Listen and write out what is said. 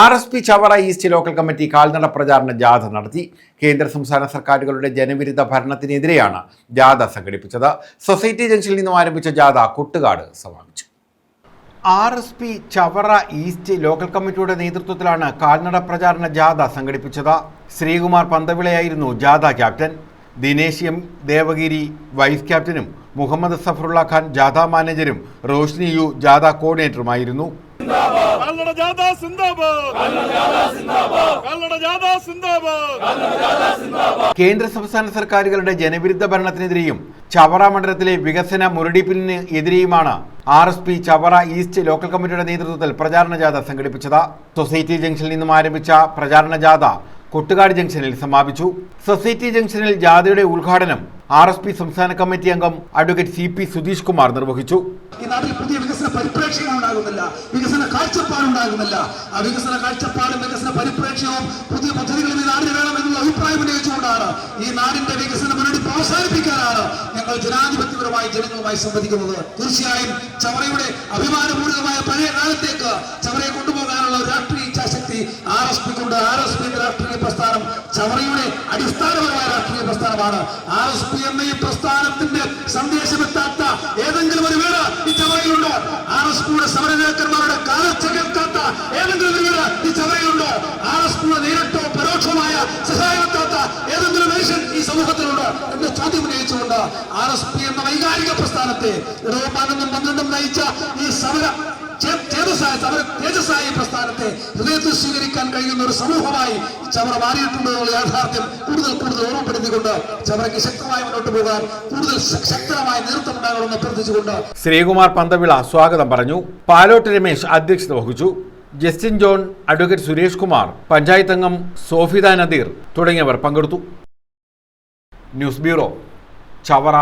R S P Chavara east local committee കാൽനട പ്രചാരണ ജാഥ നടത്തി. കേന്ദ്ര സംസ്ഥാന സർക്കാരുകളുടെ ജനവിരുദ്ധ ഭരണത്തിനെതിരെയാണ് ജാഥ സംഘടിപ്പിച്ചത്. സൊസൈറ്റി ജംഗ്ഷനിൽ നിന്നും ആരംഭിച്ച ജാഥ കുട്ടുകാട് സമാപിച്ചു. R S P Chavara east local കമ്മിറ്റിയുടെ നേതൃത്വത്തിലാണ് കാൽനട പ്രചാരണ ജാഥ സംഘടിപ്പിച്ചത്. ശ്രീകുമാർ പന്തവിളയായിരുന്നു ജാഥ captain. Dinesh M. Devagiri vice ക്യാപ്റ്റനും മുഹമ്മദ് സഫറുള്ള ഖാൻ ജാഥ മാനേജരും റോഷ്നി യു ജാഥ കോർഡിനേറ്ററുമായിരുന്നു. കല്ലട ജാഥ സിന്ദാബാദ്. കേന്ദ്ര സംസ്ഥാന സർക്കാരുകളുടെ ജനവിരുദ്ധ ഭരണത്തിനെതിരെയും ചവറ മണ്ഡലത്തിലെ വികസന മുരടിപ്പിന് എതിരെയുമാണ് R S P Chavara east local കമ്മിറ്റിയുടെ നേതൃത്വത്തിൽ പ്രചാരണ ജാഥ സംഘടിപ്പിച്ചത്. സൊസൈറ്റി ജംഗ്ഷനിൽ നിന്നും ആരംഭിച്ച പ്രചാരണ ജാഥ കൊട്ടുകാട് ജംഗ്ഷനിൽ സമാപിച്ചു. സൊസൈറ്റി ജംഗ്ഷനിൽ ജാഥയുടെ ഉദ്ഘാടനം ആർ എസ് പി സംസ്ഥാന കമ്മിറ്റി അംഗം advocate C P Sudheesh Kumar നിർവഹിച്ചു. പുതിയ വികസന ഉണ്ടാകുന്നില്ല. വികസന കാഴ്ചപ്പാടുണ്ടാകുന്നില്ല ആ വികസന കാഴ്ചപ്പാടും വികസന പരിപ്രേക്ഷ്യവും പുതിയ പദ്ധതികളും ഈ നാടിന് വേണമെന്നുള്ള അഭിപ്രായം ഉന്നയിച്ചുകൊണ്ടാണ് ഈ നാടിന്റെ വികസന മുന്നോട്ട് പ്രോത്സാഹിപ്പിക്കാനാണ് ഞങ്ങൾ ജനാധിപത്യപരമായി ജനങ്ങളുമായി സംവദിക്കുന്നത്. തീർച്ചയായും ചവറയുടെ അഭിമാനപൂർവമായ പഴയ കാലത്തേക്ക് ചവറയെ കൊണ്ടുപോകാനുള്ള രാഷ്ട്രീയ ഇച്ഛാശക്തി ആർ എസ് പിക്കുണ്ട്. ആർ എസ് പി രാഷ്ട്രീയ പ്രസ്ഥാനം ചവറയുടെ അടിസ്ഥാനപരമായ പ്രസ്ഥാനമാണ്. ആർ എസ് പി എന്ന ഈ പ്രസ്ഥാനത്തിന്റെ സന്ദേശമെത്താത്ത ഏതെങ്കിലും ഒരു വീട് ഈ ചവറയിലുണ്ടോ? ആർ എസ് പിയുടെ സമരനേക്കന്മാരുടെ കാലച്ച കേൾക്കാത്ത ഏതെങ്കിലും ഒരു വീട് ഈ ചവറയിലുണ്ടോ? ആർ എസ് പിയുടെ നേരിട്ടോ പരോക്ഷമായ സഹായമെത്താത്ത ഏതെങ്കിലും മനുഷ്യൻ ഈ സമൂഹത്തിലുണ്ട് എന്ന ചോദ്യം ഉന്നയിച്ചുകൊണ്ട് ആർ എസ് പി എന്ന വൈകാരിക പ്രസ്ഥാനത്തെ പതിനൊന്നും പന്ത്രണ്ടും നയിച്ച ഈ സമര ചേ- ചേതസ്സായ സമര തേജസ്സായ പ്രസ്ഥാനത്തെ ഹൃദയത്തിൽ സ്വീകരിക്കാൻ കഴിയുന്ന ഒരു സമൂഹമായി ചവറ മാറിയിട്ടുണ്ട് എന്നുള്ള യാഥാർത്ഥ്യം കൂടുതൽ കൂടുതൽ ഓർമ്മപ്പെടുത്തിക്കൊണ്ട് ചവറയ്ക്ക് ശക്തമായി മുന്നോട്ട് പോകാൻ കൂടുതൽ ശക്തമായ നേതൃത്വം ഉണ്ടാകണമെന്ന് അഭ്യർത്ഥിച്ചുകൊണ്ട് ശ്രീകുമാർ പന്തവിള സ്വാഗതം പറഞ്ഞു. പാലോട്ട് രമേശ് അധ്യക്ഷത വഹിച്ചു. Justin John advocate Suresh Kumar panchayat അംഗം സോഫിദ നദീർ തുടങ്ങിയവർ പങ്കെടുത്തു. News bureau Chavara